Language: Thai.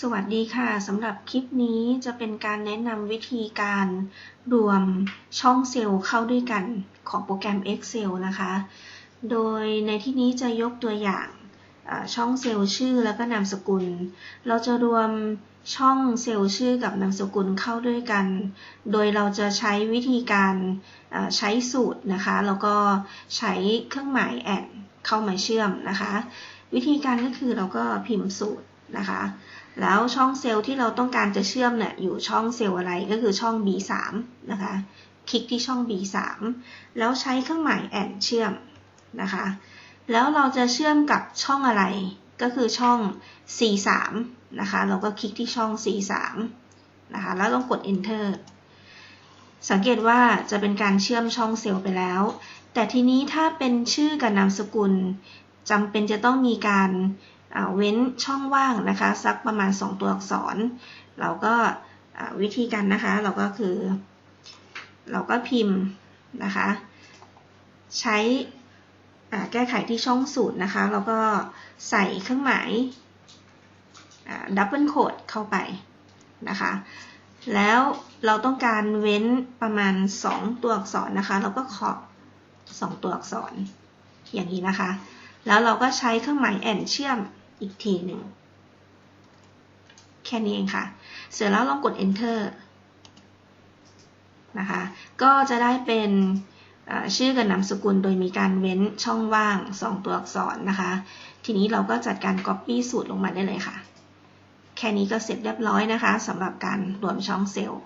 สวัสดีค่ะสำหรับคลิปนี้จะเป็นการแนะนำวิธีการรวมช่องเซลล์เข้าด้วยกันของโปรแกรม Excel นะคะ โดยในที่นี้จะยกตัวอย่างช่องเซลล์ชื่อแล้วก็นามสกุล เราจะรวมช่องเซลล์ชื่อกับนามสกุลเข้าด้วยกัน โดยเราจะใช้วิธีการใช้สูตรนะคะ แล้วก็ใช้เครื่องหมายแอนเข้ามาเชื่อมนะคะ วิธีการก็คือเราก็พิมพ์สูตร นะคะ แล้วช่องเซลล์ที่เราต้องการจะเชื่อมเนี่ยอยู่ช่องเซลล์อะไรก็คือช่อง B3 นะคะ คลิกที่ช่อง B3 แล้วใช้เครื่องหมายแอนเชื่อมนะคะ แล้วเราจะเชื่อมกับช่องอะไรก็คือช่อง C3 นะคะ เราก็คลิกที่ช่อง C3 นะคะ แล้วลองกด Enter สังเกตว่าจะเป็นการเชื่อมช่องเซลล์ไปแล้ว แต่ทีนี้ถ้าเป็นชื่อกับนามสกุลจำเป็นจะต้องมีการ เว้นช่องว่างนะคะสักประมาณ 2 ตัวอักษร เราก็วิธีการนะคะ เราก็คือ เราก็พิมพ์นะคะ ใช้แก้ไขที่ช่องสูตรนะคะ แล้วก็ใส่เครื่องหมายดับเบิลโคดเข้าไปนะคะ แล้วเราต้องการเว้นประมาณ 2 ตัวอักษรนะคะ เราก็ขอบ2ตัวอักษรอย่างนี้นะคะ แล้วเราก็ใช้เครื่องหมายแอนเชื่อม อีกทีหนึ่ง แค่นี้เองค่ะ เสร็จแล้วลองกด enter นะคะ ก็จะได้เป็นชื่อกับนามสกุลโดยมีการเว้นช่องว่าง 2 ตัวอักษรนะคะ ทีนี้เราก็จัดการ copy สูตรลงมาได้เลยค่ะ แค่นี้ก็เสร็จเรียบร้อยนะคะสำหรับการรวมช่องเซลล์